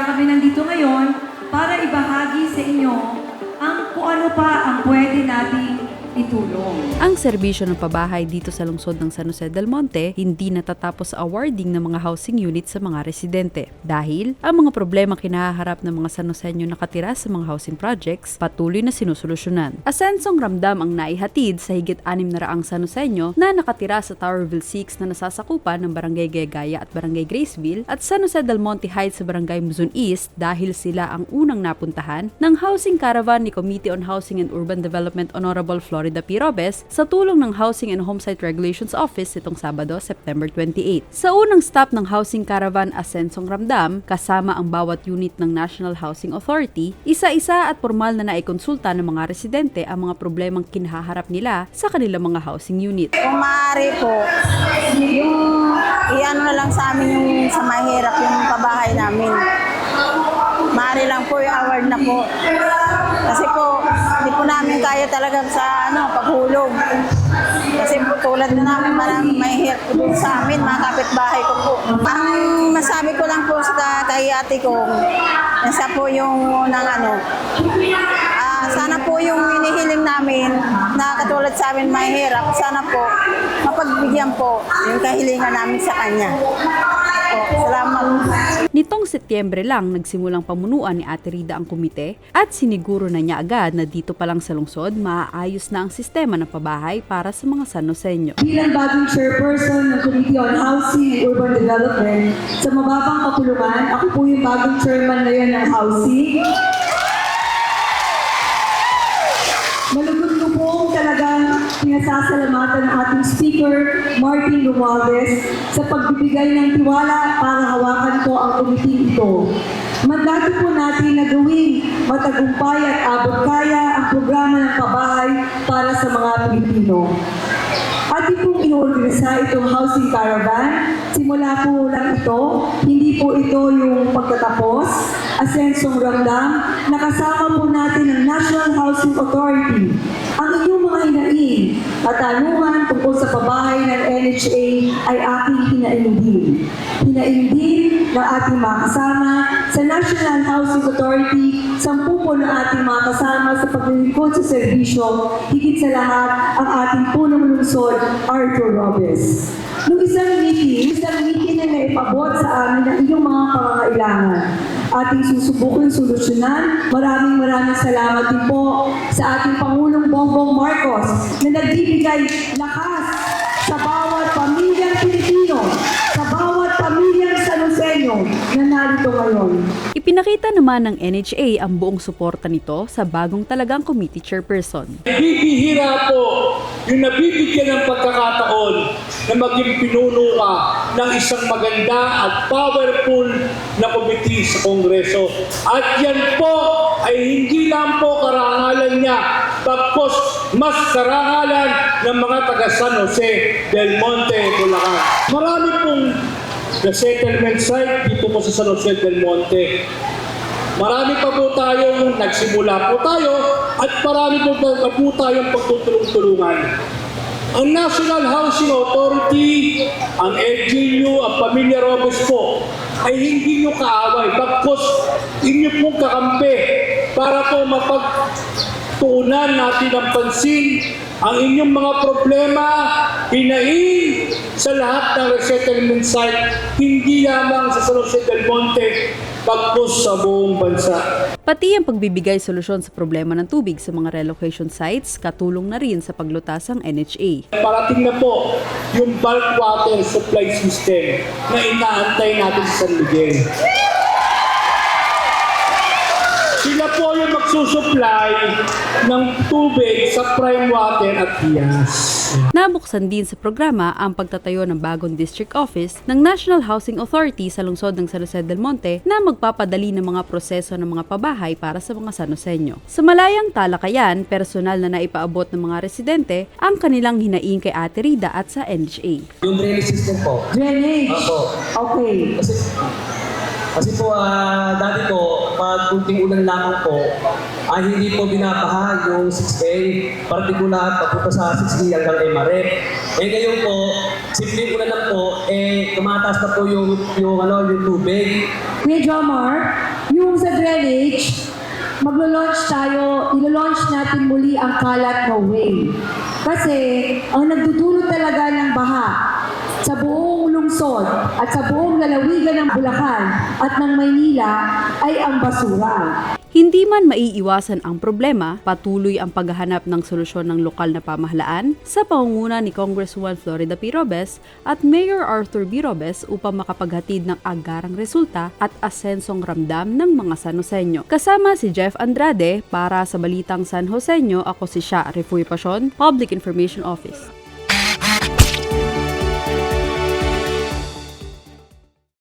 Kami nandito ngayon para ibahagi sa inyo ang kung ano pa ang pwede nating itulong. Ang serbisyo ng pabahay dito sa lungsod ng San Jose del Monte hindi natatapos sa awarding ng mga housing unit sa mga residente dahil ang mga problema kinaharap ng mga San Joseño nakatira sa mga housing projects patuloy na sinusolusyonan. Asensong ramdam ang naihatid sa higit anim na raang San Joseño na nakatira sa Towerville 6 na nasasakupan ng Barangay Gegaya at Barangay Graceville at San Jose del Monte Heights sa Barangay Muzon East dahil sila ang unang napuntahan ng housing caravan ni Committee on Housing and Urban Development Honorable Florida P. Robes sa tulong ng Housing and Homesite Regulations Office itong Sabado, September 28. Sa unang stop ng housing caravan Asensong Ramdam, kasama ang bawat unit ng National Housing Authority, isa-isa at formal na naikonsulta ng mga residente ang mga problemang kinaharap nila sa kanilang mga housing unit. Kung po, yung i-ano na lang sa amin yung sa mahirap yung pabahay namin. Maaari lang po yung award na po. Kasi po kaya talaga sa ano, paghulog. Kasi po tulad na namin marang mahirap po dun sa amin, mga kapitbahay ko po. Ang masabi ko lang po sa kay ate ko, nasa po yung unang ano, Ah, sana po yung hinihiling namin na katulad sa amin mahirap, sana po mapagbigyan po yung kahilingan namin sa kanya. Po, salamat. Nitong Setyembre lang nagsimulang pamunuan ni Ate Rida ang komite at siniguro na niya agad na dito pa lang sa lungsod maaayos na ang sistema ng pabahay para sa mga San Joseño. Bilang bagong chairperson ng Committee on Housing and Urban Development sa mababang kapulungan, ako po yung bagong chairman ngayon ng Housing. Pinasasalamatan ng ating speaker, Martin Romualdez, sa pagbibigay ng tiwala para hawakan ko ang committee ito. Mandato po natin na gawing matagumpay at abot kaya ang programa ng pabahay para sa mga Pilipino. Ating pong inorganisa itong housing caravan. Simula po lang ito, hindi po ito yung pagtatapos. Asensong ramdam, nakasama po natin ang National Housing Authority. Ang inyong mga hinaing at tanungan tungkol sa pabahay ng NHA ay aking hinaingdin. Hinaingdin ng ating mga kasama sa National Housing Authority, sampu po ng ating mga kasama sa paglilingkod sa serbisyo, higit sa lahat ang ating punong lungsod, Arthur Robes. Nung isang meeting, isang meeting na naipabot sa amin ang iyong mga pangangailangan. Ating susubukin solusyonan. Maraming maraming salamat din po sa ating Pangulong Bongbong Marcos na nagbibigay lakas sa bawat ngayon. Ipinakita naman ng NHA ang buong suporta nito sa bagong talagang committee chairperson. Bibihira po yung nabibigyan ng pagkakataon na maging pinuno ka ng isang maganda at powerful na komite sa Kongreso. At yan po ay hindi lang po karangalan niya, bagkos mas karangalan ng mga taga San Jose del Monte, Bulacan. Marami pong the settlement site dito po sa San Jose del Monte. Marami pa po tayong nagsimula po tayo at marami po pa po tayong pagtutulong-tulungan. Ang National Housing Authority, ang LGU, ang Pamilya Robes po ay hindi nyo kaaway. Bagkos inyo pong kakampi para po mapagtuunan natin ang pansin ang inyong mga problema, hinahin sa lahat ng resettlement site, hindi lamang sa San Jose del Monte, bagkos sa buong bansa. Pati ang pagbibigay solusyon sa problema ng tubig sa mga relocation sites, katulong na rin sa paglutasang NHA. Parating na po yung bulk water supply system na inaantay natin sa San Miguel. Sila po yung magsusupply ng tubig sa prime water at Diaz. Nabuksan din sa programa ang pagtatayo ng bagong district office ng National Housing Authority sa lungsod ng San Jose del Monte na magpapadali ng mga proseso ng mga pabahay para sa mga San Joseño. Sa malayang talakayan, personal na naipaabot ng mga residente ang kanilang hinaing kay Ate Rida at sa NHA. Yung drainage system po. Drainage. Opo. Okay. Kasi, kasi po, ah, dati po, pag kunting ulan lamang po, ay hindi po binabaha yung 6A, partikular papunta sa 6B hanggang Emare. Eh ngayon po, simple ulan lang po, eh tumataas na po yung, yung, ano, yung tubig. Kuya Jomar, yung sa drainage, maglo-launch tayo, ilo-launch natin muli ang Kalat No Way. Kasi ang nagdudulot talaga ng baha sa buong lungsod at sa buong lalawigan ng Bulacan at ng Maynila ay ang basura. Hindi man maiiwasan ang problema, patuloy ang paghahanap ng solusyon ng lokal na pamahalaan sa pangunguna ni Congresswoman Florida P. Robes at Mayor Arthur B. Robes upang makapaghatid ng agarang resulta at asensong ramdam ng mga San Joseño. Kasama si Jeff Andrade para sa Balitang San Joseño, ako si Sha Refuy Pasyon, Public Information Office.